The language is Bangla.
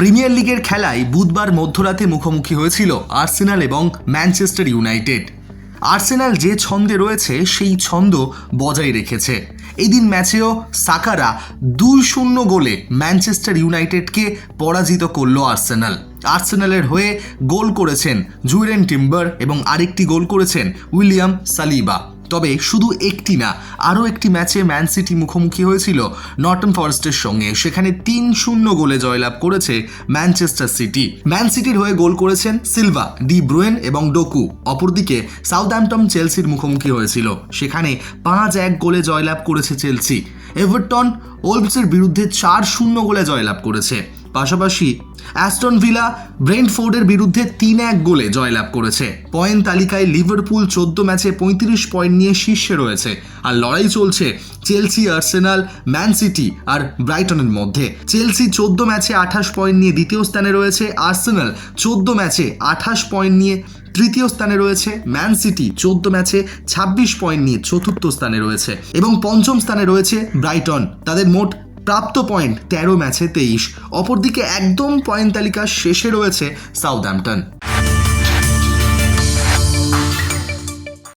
প্রিমিয়ার লিগের খেলায় বুধবার মধ্যরাতে মুখোমুখি হয়েছিল আর্সেনাল এবং ম্যানচেস্টার ইউনাইটেড। আর্সেনাল যে ছন্দে রয়েছে, সেই ছন্দ বজায় রেখেছে। এই দিন ম্যাচেও সাকারা দুই শূন্য গোলে ম্যানচেস্টার ইউনাইটেডকে পরাজিত করল আর্সেনাল। আর্সেনালের হয়ে গোল করেছেন জুইরেন টিম্বার এবং আরেকটি গোল করেছেন উইলিয়াম সালিবা। তবে শুধু একটি না, আরও একটি ম্যাচে ম্যান সিটি মুখোমুখি হয়েছিল নর্টন ফরেস্টের সঙ্গে। সেখানে তিন শূন্য গোলে জয়লাভ করেছে ম্যানচেস্টার সিটি। ম্যান সিটির হয়ে গোল করেছেন সিলভা, ডি ব্রুয়েন এবং ডোকু। অপরদিকে সাউথহ্যাম্পটন চেলসির মুখোমুখি হয়েছিল। সেখানে পাঁচ এক গোলে জয়লাভ করেছে চেলসি। এভারটন ওলভসের বিরুদ্ধে চার শূন্য গোলে জয়লাভ করেছে। পাশাপাশি অ্যাস্টন ভিলা ব্রেন্টফোর্ডের বিরুদ্ধে তিন এক গোলে জয়লাভ করেছে। পয়েন্ট তালিকায় লিভারপুল চোদ্দ ম্যাচে পঁয়ত্রিশ পয়েন্ট নিয়ে শীর্ষে রয়েছে আর লড়াই চলছে চেলসি, আর্সেনাল, ম্যান সিটি আর ব্রাইটনের মধ্যে। চেলসি চোদ্দ ম্যাচে আঠাশ পয়েন্ট নিয়ে দ্বিতীয় স্থানে রয়েছে, আর্সেনাল চোদ্দ ম্যাচে আঠাশ পয়েন্ট নিয়ে তৃতীয় স্থানে রয়েছে ম্যান সিটি, চোদ্দ ম্যাচে ছাব্বিশ পয়েন্ট নিয়ে চতুর্থ স্থানে রয়েছে। এবং পঞ্চম স্থানে রয়েছে ব্রাইটন, তাদের মোট প্রাপ্ত পয়েন্ট তেরো ম্যাচে তেইশ। অপরদিকে একদম পয়েন্ট তালিকার শেষে রয়েছে সাউথহ্যাম্পটন